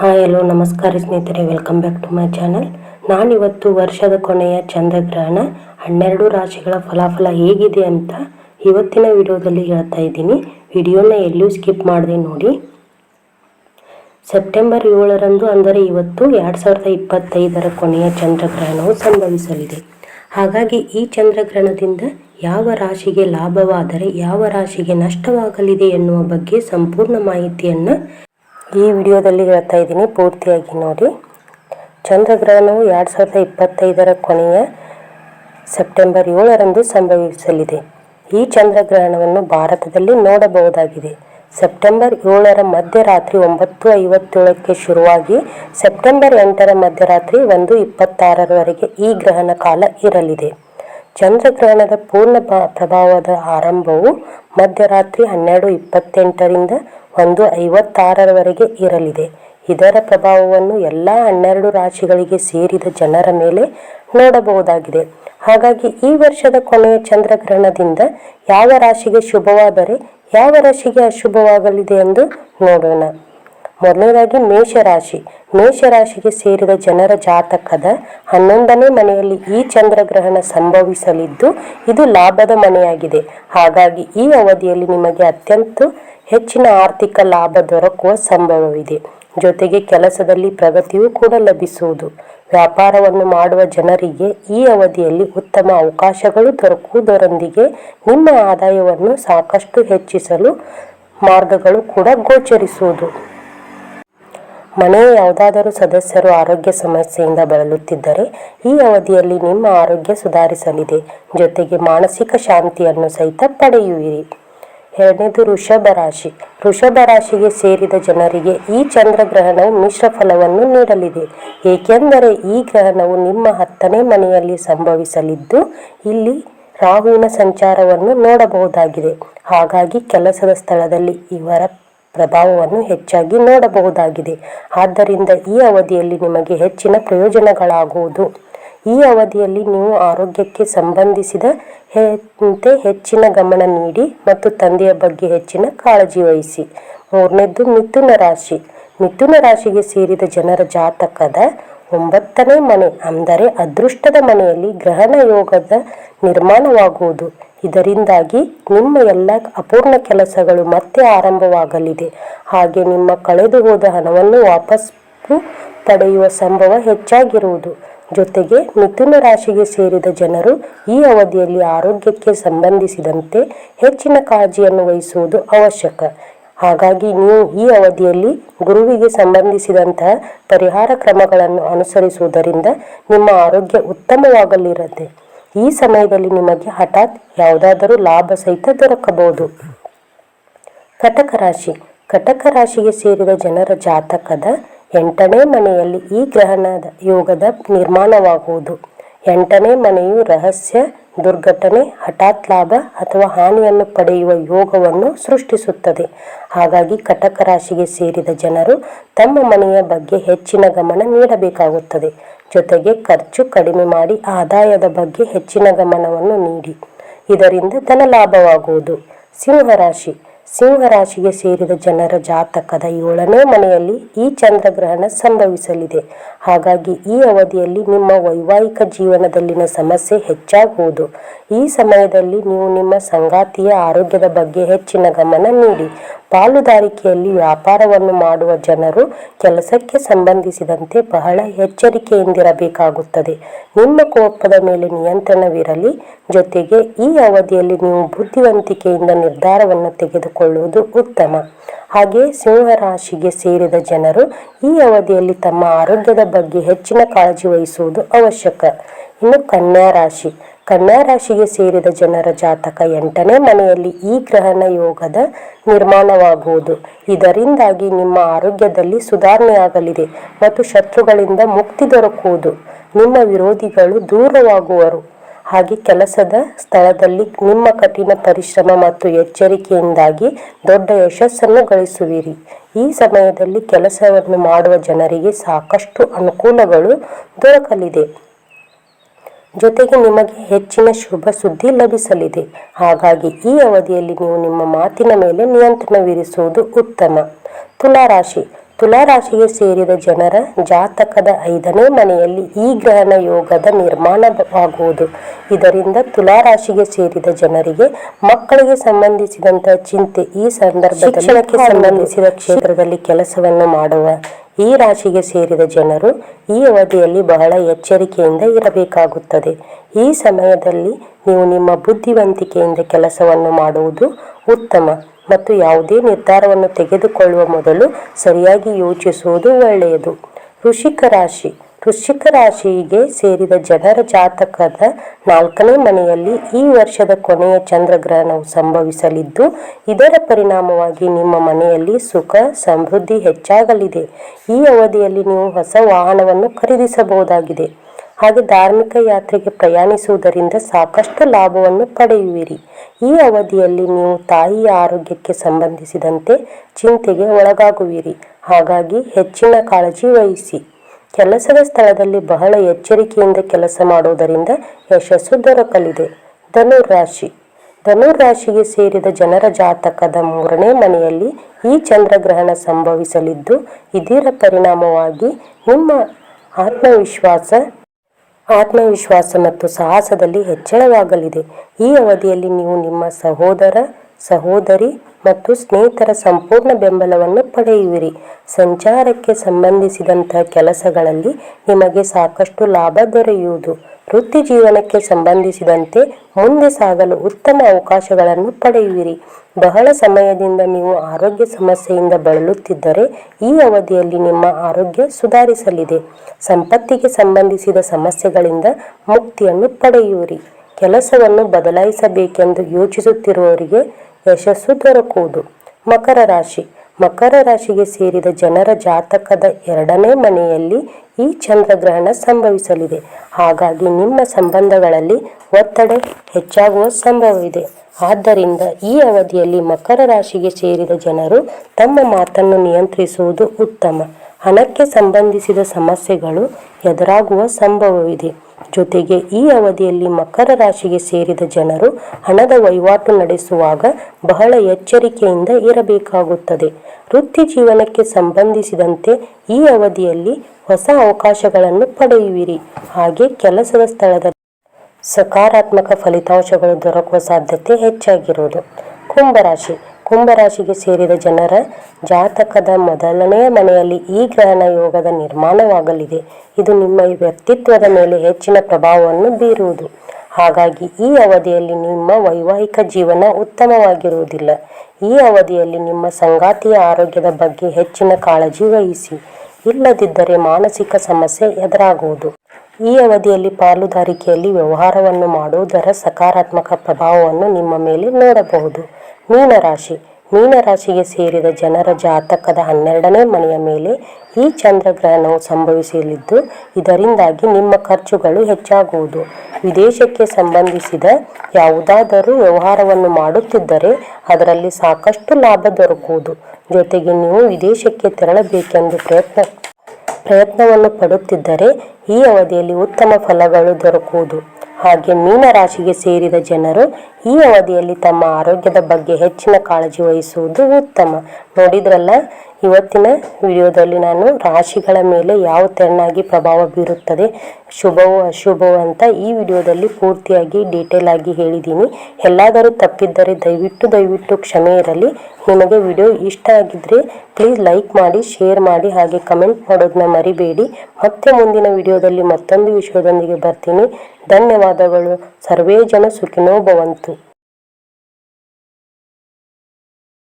Hi hello ನಮಸ್ಕಾರ ಸ್ನೇಹಿತರೆ welcome back to my channel ನಾನಿವತ್ತು ವರ್ಷದ ಕೊನೆಯ ಚಂದ್ರಗ್ರಹಣ, ಹನ್ನೆರಡು ರಾಶಿಗಳ ಫಲಾಫಲ ಹೇಗಿದೆ ಅಂತ ಇವತ್ತಿನ ವಿಡಿಯೋದಲ್ಲಿ ಹೇಳ್ತಾ ಇದ್ದೀನಿ. ವಿಡಿಯೋನ ಎಲ್ಲೂ ಸ್ಕಿಪ್ ಮಾಡಿದೆ ನೋಡಿ. ಸೆಪ್ಟೆಂಬರ್ ಏಳರಂದು ಅಂದರೆ ಇವತ್ತು ಎರಡು ಸಾವಿರದ ಇಪ್ಪತ್ತೈದರ ಕೊನೆಯ ಚಂದ್ರಗ್ರಹಣವು ಸಂಭವಿಸಲಿದೆ. ಹಾಗಾಗಿ ಈ ಚಂದ್ರಗ್ರಹಣದಿಂದ ಯಾವ ರಾಶಿಗೆ ಲಾಭವಾದರೆ ಯಾವ ರಾಶಿಗೆ ನಷ್ಟವಾಗಲಿದೆ ಎನ್ನುವ ಬಗ್ಗೆ ಸಂಪೂರ್ಣ ಮಾಹಿತಿಯನ್ನು ಈ ವಿಡಿಯೋದಲ್ಲಿ ಹೇಳ್ತಾ ಇದ್ದೀನಿ, ಪೂರ್ತಿಯಾಗಿ ನೋಡಿ. ಚಂದ್ರಗ್ರಹಣವು ಎರಡು ಸಾವಿರದ ಇಪ್ಪತ್ತೈದರ ಕೊನೆಯ ಸೆಪ್ಟೆಂಬರ್ ಏಳರಂದು ಸಂಭವಿಸಲಿದೆ. ಈ ಚಂದ್ರಗ್ರಹಣವನ್ನು ಭಾರತದಲ್ಲಿ ನೋಡಬಹುದಾಗಿದೆ. ಸೆಪ್ಟೆಂಬರ್ ಏಳರ ಮಧ್ಯರಾತ್ರಿ ಒಂಬತ್ತು ಐವತ್ತೇಳಕ್ಕೆ ಶುರುವಾಗಿ ಸೆಪ್ಟೆಂಬರ್ ಎಂಟರ ಮಧ್ಯರಾತ್ರಿ ಒಂದು ಇಪ್ಪತ್ತಾರರವರೆಗೆ ಈ ಗ್ರಹಣ ಕಾಲ ಇರಲಿದೆ. ಚಂದ್ರಗ್ರಹಣದ ಪೂರ್ಣ ಪ್ರಭಾವದ ಆರಂಭವು ಮಧ್ಯರಾತ್ರಿ ಹನ್ನೆರಡು ಇಪ್ಪತ್ತೆಂಟರಿಂದ ಒಂದು ಐವತ್ತಾರರವರೆಗೆ ಇರಲಿದೆ. ಇದರ ಪ್ರಭಾವವನ್ನು ಎಲ್ಲ ಹನ್ನೆರಡು ರಾಶಿಗಳಿಗೆ ಸೇರಿದ ಜನರ ಮೇಲೆ ನೋಡಬಹುದಾಗಿದೆ. ಹಾಗಾಗಿ ಈ ವರ್ಷದ ಕೊನೆಯ ಚಂದ್ರಗ್ರಹಣದಿಂದ ಯಾವ ರಾಶಿಗೆ ಶುಭವಾದರೆ ಯಾವ ರಾಶಿಗೆ ಅಶುಭವಾಗಲಿದೆ ಎಂದು ನೋಡೋಣ. ಮೊದಲನೇದಾಗಿ ಮೇಷರಾಶಿ. ಮೇಷರಾಶಿಗೆ ಸೇರಿದ ಜನರ ಜಾತಕದ ಹನ್ನೊಂದನೇ ಮನೆಯಲ್ಲಿ ಈ ಚಂದ್ರಗ್ರಹಣ ಸಂಭವಿಸಲಿದ್ದು, ಇದು ಲಾಭದ ಮನೆಯಾಗಿದೆ. ಹಾಗಾಗಿ ಈ ಅವಧಿಯಲ್ಲಿ ನಿಮಗೆ ಅತ್ಯಂತ ಹೆಚ್ಚಿನ ಆರ್ಥಿಕ ಲಾಭ ದೊರಕುವ ಸಂಭವವಿದೆ. ಜೊತೆಗೆ ಕೆಲಸದಲ್ಲಿ ಪ್ರಗತಿಯೂ ಕೂಡ ಲಭಿಸುವುದು. ವ್ಯಾಪಾರವನ್ನು ಮಾಡುವ ಜನರಿಗೆ ಈ ಅವಧಿಯಲ್ಲಿ ಉತ್ತಮ ಅವಕಾಶಗಳು ದೊರಕುವುದರೊಂದಿಗೆ ನಿಮ್ಮ ಆದಾಯವನ್ನು ಸಾಕಷ್ಟು ಹೆಚ್ಚಿಸಲು ಮಾರ್ಗಗಳು ಕೂಡ ಗೋಚರಿಸುವುದು. ಮನೆಯ ಯಾವುದಾದರೂ ಸದಸ್ಯರು ಆರೋಗ್ಯ ಸಮಸ್ಯೆಯಿಂದ ಬಳಲುತ್ತಿದ್ದರೆ ಈ ಅವಧಿಯಲ್ಲಿ ನಿಮ್ಮ ಆರೋಗ್ಯ ಸುಧಾರಿಸಲಿದೆ. ಜೊತೆಗೆ ಮಾನಸಿಕ ಶಾಂತಿಯನ್ನು ಸಹಿತ ಪಡೆಯುವಿರಿ. ಎರಡನೇದು ವೃಷಭ ರಾಶಿ. ವೃಷಭ ರಾಶಿಗೆ ಸೇರಿದ ಜನರಿಗೆ ಈ ಚಂದ್ರಗ್ರಹಣ ಮಿಶ್ರ ಫಲವನ್ನು ನೀಡಲಿದೆ. ಏಕೆಂದರೆ ಈ ಗ್ರಹಣವು ನಿಮ್ಮ ಹತ್ತನೇ ಮನೆಯಲ್ಲಿ ಸಂಭವಿಸಲಿದ್ದು, ಇಲ್ಲಿ ರಾಹುವಿನ ಸಂಚಾರವನ್ನು ನೋಡಬಹುದಾಗಿದೆ. ಹಾಗಾಗಿ ಕೆಲಸದ ಸ್ಥಳದಲ್ಲಿ ಇವರ ಪ್ರಭಾವವನ್ನು ಹೆಚ್ಚಾಗಿ ನೋಡಬಹುದಾಗಿದೆ. ಆದ್ದರಿಂದ ಈ ಅವಧಿಯಲ್ಲಿ ನಿಮಗೆ ಹೆಚ್ಚಿನ ಪ್ರಯೋಜನಗಳಾಗುವುದು. ಈ ಅವಧಿಯಲ್ಲಿ ನೀವು ಆರೋಗ್ಯಕ್ಕೆ ಸಂಬಂಧಿಸಿದ ಹೆಚ್ಚಿನ ಗಮನ ನೀಡಿ ಮತ್ತು ತಂದೆಯ ಬಗ್ಗೆ ಹೆಚ್ಚಿನ ಕಾಳಜಿ ವಹಿಸಿ. ಮೂರನೇದ್ದು, ಮಿಥುನ ರಾಶಿ. ಮಿಥುನ ರಾಶಿಗೆ ಸೇರಿದ ಜನರ ಜಾತಕದ ಒಂಬತ್ತನೇ ಮನೆ, ಅಂದರೆ ಅದೃಷ್ಟದ ಮನೆಯಲ್ಲಿ ಗ್ರಹಣ ಯೋಗದ ನಿರ್ಮಾಣವಾಗುವುದು. ಇದರಿಂದಾಗಿ ನಿಮ್ಮ ಎಲ್ಲ ಅಪೂರ್ಣ ಕೆಲಸಗಳು ಮತ್ತೆ ಆರಂಭವಾಗಲಿದೆ. ಹಾಗೆ ನಿಮ್ಮ ಕಳೆದು ಹೋದ ಹಣವನ್ನು ವಾಪಸ್ಸು ಪಡೆಯುವ ಸಂಭವ ಹೆಚ್ಚಾಗಿರುವುದು. ಜೊತೆಗೆ ಮಿಥುನ ರಾಶಿಗೆ ಸೇರಿದ ಜನರು ಈ ಅವಧಿಯಲ್ಲಿ ಆರೋಗ್ಯಕ್ಕೆ ಸಂಬಂಧಿಸಿದಂತೆ ಹೆಚ್ಚಿನ ಕಾಳಜಿಯನ್ನು ವಹಿಸುವುದು ಅವಶ್ಯಕ. ಹಾಗಾಗಿ ನೀವು ಈ ಅವಧಿಯಲ್ಲಿ ಗುರುವಿಗೆ ಸಂಬಂಧಿಸಿದಂತಹ ಪರಿಹಾರ ಕ್ರಮಗಳನ್ನು ಅನುಸರಿಸುವುದರಿಂದ ನಿಮ್ಮ ಆರೋಗ್ಯ ಉತ್ತಮವಾಗಲಿರದೆ ಈ ಸಮಯದಲ್ಲಿ ನಿಮಗೆ ಹಠಾತ್ ಯಾವುದಾದರೂ ಲಾಭ ಸಹಿತ ದೊರಕಬಹುದು. ಕಟಕ ರಾಶಿ. ಕಟಕ ರಾಶಿಗೆ ಸೇರಿದ ಜನರ ಜಾತಕದ ಎಂಟನೇ ಮನೆಯಲ್ಲಿ ಈ ಗ್ರಹಣದ ಯೋಗದ ನಿರ್ಮಾಣವಾಗುವುದು. ಎಂಟನೇ ಮನೆಯು ರಹಸ್ಯ, ದುರ್ಘಟನೆ, ಹಠಾತ್ ಲಾಭ ಅಥವಾ ಹಾನಿಯನ್ನು ಪಡೆಯುವ ಯೋಗವನ್ನು ಸೃಷ್ಟಿಸುತ್ತದೆ. ಹಾಗಾಗಿ ಕಟಕ ರಾಶಿಗೆ ಸೇರಿದ ಜನರು ತಮ್ಮ ಮನೆಯ ಬಗ್ಗೆ ಹೆಚ್ಚಿನ ಗಮನ ನೀಡಬೇಕಾಗುತ್ತದೆ. ಜೊತೆಗೆ ಖರ್ಚು ಕಡಿಮೆ ಮಾಡಿ ಆದಾಯದ ಬಗ್ಗೆ ಹೆಚ್ಚಿನ ಗಮನವನ್ನು ನೀಡಿ. ಇದರಿಂದ ಧನ ಲಾಭವಾಗುವುದು. ಸಿಂಹರಾಶಿ ಸಿಂಹರಾಶಿಗೆ ಸೇರಿದ ಜನರ ಜಾತಕದ ಏಳನೇ ಮನೆಯಲ್ಲಿ ಈ ಚಂದ್ರಗ್ರಹಣ ಸಂಭವಿಸಲಿದೆ. ಹಾಗಾಗಿ ಈ ಅವಧಿಯಲ್ಲಿ ನಿಮ್ಮ ವೈವಾಹಿಕ ಜೀವನದಲ್ಲಿನ ಸಮಸ್ಯೆ ಹೆಚ್ಚಾಗುವುದು. ಈ ಸಮಯದಲ್ಲಿ ನೀವು ನಿಮ್ಮ ಸಂಗಾತಿಯ ಆರೋಗ್ಯದ ಬಗ್ಗೆ ಹೆಚ್ಚಿನ ಗಮನ ನೀಡಿ. ಪಾಲುದಾರಿಕೆಯಲ್ಲಿ ವ್ಯಾಪಾರವನ್ನು ಮಾಡುವ ಜನರು ಕೆಲಸಕ್ಕೆ ಸಂಬಂಧಿಸಿದಂತೆ ಬಹಳ ಎಚ್ಚರಿಕೆಯಿಂದಿರಬೇಕಾಗುತ್ತದೆ. ನಿಮ್ಮ ಕೋಪದ ಮೇಲೆ ನಿಯಂತ್ರಣವಿರಲಿ. ಜೊತೆಗೆ ಈ ಅವಧಿಯಲ್ಲಿ ನೀವು ಬುದ್ಧಿವಂತಿಕೆಯಿಂದ ನಿರ್ಧಾರವನ್ನು ತೆಗೆದುಕೊಳ್ಳುವುದು ಉತ್ತಮ. ಹಾಗೆ ಸಿಂಹರಾಶಿಗೆ ಸೇರಿದ ಜನರು ಈ ಅವಧಿಯಲ್ಲಿ ತಮ್ಮ ಆರೋಗ್ಯದ ಬಗ್ಗೆ ಹೆಚ್ಚಿನ ಕಾಳಜಿ ವಹಿಸುವುದು ಅವಶ್ಯಕ. ಇನ್ನು ಕನ್ಯಾ ರಾಶಿ. ಕನ್ಯಾ ರಾಶಿಗೆ ಸೇರಿದ ಜನರ ಜಾತಕ ಎಂಟನೇ ಮನೆಯಲ್ಲಿ ಈ ಗ್ರಹಣ ಯೋಗದ ನಿರ್ಮಾಣವಾಗುವುದು. ಇದರಿಂದಾಗಿ ನಿಮ್ಮ ಆರೋಗ್ಯದಲ್ಲಿ ಸುಧಾರಣೆಯಾಗಲಿದೆ ಮತ್ತು ಶತ್ರುಗಳಿಂದ ಮುಕ್ತಿ ದೊರಕುವುದು. ನಿಮ್ಮ ವಿರೋಧಿಗಳು ದೂರವಾಗುವರು. ಹಾಗೆ ಕೆಲಸದ ಸ್ಥಳದಲ್ಲಿ ನಿಮ್ಮ ಕಠಿಣ ಪರಿಶ್ರಮ ಮತ್ತು ಎಚ್ಚರಿಕೆಯಿಂದಾಗಿ ದೊಡ್ಡ ಯಶಸ್ಸನ್ನು ಗಳಿಸುವಿರಿ. ಈ ಸಮಯದಲ್ಲಿ ಕೆಲಸವನ್ನು ಮಾಡುವ ಜನರಿಗೆ ಸಾಕಷ್ಟು ಅನುಕೂಲಗಳು ದೊರಕಲಿದೆ. ಜೊತೆಗೆ ನಿಮಗೆ ಹೆಚ್ಚಿನ ಶುಭ ಸುದ್ದಿ ಲಭಿಸಲಿದೆ. ಹಾಗಾಗಿ ಈ ಅವಧಿಯಲ್ಲಿ ನೀವು ನಿಮ್ಮ ಮಾತಿನ ಮೇಲೆ ನಿಯಂತ್ರಣವಿರಿಸುವುದು ಉತ್ತಮ. ತುಲಾರಾಶಿ. ತುಲಾರಾಶಿಗೆ ಸೇರಿದ ಜನರ ಜಾತಕದ ಐದನೇ ಮನೆಯಲ್ಲಿ ಈ ಗ್ರಹಣ ಯೋಗದ ನಿರ್ಮಾಣವಾಗುವುದು. ಇದರಿಂದ ತುಲಾರಾಶಿಗೆ ಸೇರಿದ ಜನರಿಗೆ ಮಕ್ಕಳಿಗೆ ಸಂಬಂಧಿಸಿದಂತಹ ಚಿಂತೆ ಈ ಸಂದರ್ಭದಲ್ಲಿ ಶಿಕ್ಷಣಕ್ಕೆ ಸಂಬಂಧಿಸಿದ ಕ್ಷೇತ್ರದಲ್ಲಿ ಕೆಲಸವನ್ನು ಮಾಡುವ ಈ ರಾಶಿಗೆ ಸೇರಿದ ಜನರು ಈ ಅವಧಿಯಲ್ಲಿ ಬಹಳ ಎಚ್ಚರಿಕೆಯಿಂದ ಇರಬೇಕಾಗುತ್ತದೆ. ಈ ಸಮಯದಲ್ಲಿ ನೀವು ನಿಮ್ಮ ಬುದ್ಧಿವಂತಿಕೆಯಿಂದ ಕೆಲಸವನ್ನು ಮಾಡುವುದು ಉತ್ತಮ ಮತ್ತು ಯಾವುದೇ ನಿರ್ಧಾರವನ್ನು ತೆಗೆದುಕೊಳ್ಳುವ ಮೊದಲು ಸರಿಯಾಗಿ ಯೋಚಿಸುವುದು ಒಳ್ಳೆಯದು. ವೃಷಿಕ ರಾಶಿ ವೃಶ್ಚಿಕ ರಾಶಿಗೆ ಸೇರಿದ ಜನರ ಜಾತಕದ ನಾಲ್ಕನೇ ಮನೆಯಲ್ಲಿ ಈ ವರ್ಷದ ಕೊನೆಯ ಚಂದ್ರಗ್ರಹಣವು ಸಂಭವಿಸಲಿದ್ದು, ಇದರ ಪರಿಣಾಮವಾಗಿ ನಿಮ್ಮ ಮನೆಯಲ್ಲಿ ಸುಖ, ಸಮೃದ್ಧಿ ಹೆಚ್ಚಾಗಲಿದೆ. ಈ ಅವಧಿಯಲ್ಲಿ ನೀವು ಹೊಸ ವಾಹನವನ್ನು ಖರೀದಿಸಬಹುದಾಗಿದೆ. ಹಾಗೆ ಧಾರ್ಮಿಕ ಯಾತ್ರೆಗೆ ಪ್ರಯಾಣಿಸುವುದರಿಂದ ಸಾಕಷ್ಟು ಲಾಭವನ್ನು ಪಡೆಯುವಿರಿ. ಈ ಅವಧಿಯಲ್ಲಿ ನೀವು ತಾಯಿಯ ಆರೋಗ್ಯಕ್ಕೆ ಸಂಬಂಧಿಸಿದಂತೆ ಚಿಂತೆಗೆ ಒಳಗಾಗುವಿರಿ. ಹಾಗಾಗಿ ಹೆಚ್ಚಿನ ಕಾಳಜಿ ವಹಿಸಿ. ಕೆಲಸದ ಸ್ಥಳದಲ್ಲಿ ಬಹಳ ಎಚ್ಚರಿಕೆಯಿಂದ ಕೆಲಸ ಮಾಡುವುದರಿಂದ ಯಶಸ್ಸು ದೊರಕಲಿದೆ. ಧನುರಾಶಿ ಧನುರಾಶಿಗೆ ಸೇರಿದ ಜನರ ಜಾತಕದ ಮೂರನೇ ಮನೆಯಲ್ಲಿ ಈ ಚಂದ್ರಗ್ರಹಣ ಸಂಭವಿಸಲಿದ್ದು, ಇದರ ಪರಿಣಾಮವಾಗಿ ನಿಮ್ಮ ಆತ್ಮವಿಶ್ವಾಸ ಆತ್ಮವಿಶ್ವಾಸ ಮತ್ತು ಸಾಹಸದಲ್ಲಿ ಹೆಚ್ಚಳವಾಗಲಿದೆ. ಈ ಅವಧಿಯಲ್ಲಿ ನೀವು ನಿಮ್ಮ ಸಹೋದರ ಸಹೋದರಿ ಮತ್ತು ಸ್ನೇಹಿತರ ಸಂಪೂರ್ಣ ಬೆಂಬಲವನ್ನು ಪಡೆಯುವಿರಿ. ಸಂಚಾರಕ್ಕೆ ಸಂಬಂಧಿಸಿದಂತಹ ಕೆಲಸಗಳಲ್ಲಿ ನಿಮಗೆ ಸಾಕಷ್ಟು ಲಾಭ ದೊರೆಯುವುದು. ವೃತ್ತಿ ಜೀವನಕ್ಕೆ ಸಂಬಂಧಿಸಿದಂತೆ ಮುಂದೆ ಸಾಗಲು ಉತ್ತಮ ಅವಕಾಶಗಳನ್ನು ಪಡೆಯುವಿರಿ. ಬಹಳ ಸಮಯದಿಂದ ನೀವು ಆರೋಗ್ಯ ಸಮಸ್ಯೆಯಿಂದ ಬಳಲುತ್ತಿದ್ದರೆ ಈ ಅವಧಿಯಲ್ಲಿ ನಿಮ್ಮ ಆರೋಗ್ಯ ಸುಧಾರಿಸಲಿದೆ. ಸಂಪತ್ತಿಗೆ ಸಂಬಂಧಿಸಿದ ಸಮಸ್ಯೆಗಳಿಂದ ಮುಕ್ತಿಯನ್ನು ಪಡೆಯುವಿರಿ. ಕೆಲಸವನ್ನು ಬದಲಾಯಿಸಬೇಕೆಂದು ಯೋಚಿಸುತ್ತಿರುವವರಿಗೆ ಯಶಸ್ಸು ದೊರಕುವುದು. ಮಕರ ರಾಶಿ. ಮಕರ ರಾಶಿಗೆ ಸೇರಿದ ಜನರ ಜಾತಕದ ಎರಡನೇ ಮನೆಯಲ್ಲಿ ಈ ಚಂದ್ರಗ್ರಹಣ ಸಂಭವಿಸಲಿದೆ. ಹಾಗಾಗಿ ನಿಮ್ಮ ಸಂಬಂಧಗಳಲ್ಲಿ ಒತ್ತಡ ಹೆಚ್ಚಾಗುವ ಸಂಭವವಿದೆ. ಆದ್ದರಿಂದ ಈ ಅವಧಿಯಲ್ಲಿ ಮಕರ ರಾಶಿಗೆ ಸೇರಿದ ಜನರು ತಮ್ಮ ಮಾತನ್ನು ನಿಯಂತ್ರಿಸುವುದು ಉತ್ತಮ. ಹಣಕ್ಕೆ ಸಂಬಂಧಿಸಿದ ಸಮಸ್ಯೆಗಳು ಎದುರಾಗುವ ಸಂಭವವಿದೆ. ಜೊತೆಗೆ ಈ ಅವಧಿಯಲ್ಲಿ ಮಕರ ರಾಶಿಗೆ ಸೇರಿದ ಜನರು ಹಣದ ವಹಿವಾಟು ನಡೆಸುವಾಗ ಬಹಳ ಎಚ್ಚರಿಕೆಯಿಂದ ಇರಬೇಕಾಗುತ್ತದೆ. ವೃತ್ತಿ ಜೀವನಕ್ಕೆ ಸಂಬಂಧಿಸಿದಂತೆ ಈ ಅವಧಿಯಲ್ಲಿ ಹೊಸ ಅವಕಾಶಗಳನ್ನು ಪಡೆಯುವಿರಿ. ಹಾಗೆ ಕೆಲಸದ ಸ್ಥಳದಲ್ಲಿ ಸಕಾರಾತ್ಮಕ ಫಲಿತಾಂಶಗಳು ದೊರಕುವ ಸಾಧ್ಯತೆ ಹೆಚ್ಚಾಗಿರುವುದು. ಕುಂಭರಾಶಿ ಕುಂಭರಾಶಿಗೆ ಸೇರಿದ ಜನರ ಜಾತಕದ ಮೊದಲನೆಯ ಮನೆಯಲ್ಲಿ ಈ ಗ್ರಹಣ ಯೋಗದ ನಿರ್ಮಾಣವಾಗಲಿದೆ. ಇದು ನಿಮ್ಮ ವ್ಯಕ್ತಿತ್ವದ ಮೇಲೆ ಹೆಚ್ಚಿನ ಪ್ರಭಾವವನ್ನು ಬೀರುವುದು. ಹಾಗಾಗಿ ಈ ಅವಧಿಯಲ್ಲಿ ನಿಮ್ಮ ವೈವಾಹಿಕ ಜೀವನ ಉತ್ತಮವಾಗಿರುವುದಿಲ್ಲ. ಈ ಅವಧಿಯಲ್ಲಿ ನಿಮ್ಮ ಸಂಗಾತಿಯ ಆರೋಗ್ಯದ ಬಗ್ಗೆ ಹೆಚ್ಚಿನ ಕಾಳಜಿ ವಹಿಸಿ. ಇಲ್ಲದಿದ್ದರೆ ಮಾನಸಿಕ ಸಮಸ್ಯೆ ಎದುರಾಗುವುದು. ಈ ಅವಧಿಯಲ್ಲಿ ಪಾಲುದಾರಿಕೆಯಲ್ಲಿ ವ್ಯವಹಾರವನ್ನು ಮಾಡುವುದರ ಸಕಾರಾತ್ಮಕ ಪ್ರಭಾವವನ್ನು ನಿಮ್ಮ ಮೇಲೆ ನೋಡಬಹುದು. ಮೀನರಾಶಿ. ಮೀನರಾಶಿಗೆ ಸೇರಿದ ಜನರ ಜಾತಕದ ಹನ್ನೆರಡನೇ ಮನೆಯ ಮೇಲೆ ಈ ಚಂದ್ರಗ್ರಹಣವು ಸಂಭವಿಸಲಿದ್ದು, ಇದರಿಂದಾಗಿ ನಿಮ್ಮ ಖರ್ಚುಗಳು ಹೆಚ್ಚಾಗುವುದು. ವಿದೇಶಕ್ಕೆ ಸಂಬಂಧಿಸಿದ ಯಾವುದಾದರೂ ವ್ಯವಹಾರವನ್ನು ಮಾಡುತ್ತಿದ್ದರೆ ಅದರಲ್ಲಿ ಸಾಕಷ್ಟು ಲಾಭ ದೊರಕುವುದು. ಜೊತೆಗೆ ನೀವು ವಿದೇಶಕ್ಕೆ ತೆರಳಬೇಕೆಂದು ಪ್ರಯತ್ನ, ಪ್ರಯತ್ನವನ್ನು ಪಡುತ್ತಿದ್ದರೆ ಈ ಅವಧಿಯಲ್ಲಿ ಉತ್ತಮ ಫಲಗಳು ದೊರಕುವುದು. ಹಾಗೆ ಮೀನರಾಶಿಗೆ ಸೇರಿದ ಜನರು ಈ ಅವಧಿಯಲ್ಲಿ ತಮ್ಮ ಆರೋಗ್ಯದ ಬಗ್ಗೆ ಹೆಚ್ಚಿನ ಕಾಳಜಿ ವಹಿಸುವುದು ಉತ್ತಮ. ನೋಡಿದ್ರಲ್ಲ ಇವತ್ತಿನ ವಿಡಿಯೋದಲ್ಲಿ ನಾನು ರಾಶಿಗಳ ಮೇಲೆ ಯಾವ ತೆರನಾಗಿ ಪ್ರಭಾವ ಬೀರುತ್ತದೆ, ಶುಭವೋ ಅಶುಭವೋ ಅಂತ ಈ ವಿಡಿಯೋದಲ್ಲಿ ಪೂರ್ತಿಯಾಗಿ ಡೀಟೇಲ್ ಆಗಿ ಹೇಳಿದ್ದೀನಿ. ಎಲ್ಲಾದರೂ ತಪ್ಪಿದ್ದರೆ ದಯವಿಟ್ಟು ದಯವಿಟ್ಟು ಕ್ಷಮೆ ಇರಲಿ. ನಿಮಗೆ ವಿಡಿಯೋ ಇಷ್ಟ ಆಗಿದ್ದರೆ ಪ್ಲೀಸ್ ಲೈಕ್ ಮಾಡಿ ಶೇರ್ ಮಾಡಿ, ಹಾಗೆ ಕಮೆಂಟ್ ಮಾಡೋದನ್ನ ಮರಿಬೇಡಿ. ಮತ್ತೆ ಮುಂದಿನ ವಿಡಿಯೋದಲ್ಲಿ ಮತ್ತೊಂದು ವಿಷಯದೊಂದಿಗೆ ಬರ್ತೀನಿ. ಧನ್ಯವಾದಗಳು. ಸರ್ವೇ ಜನ ಸುಖಿನೋ ಭವಂತು.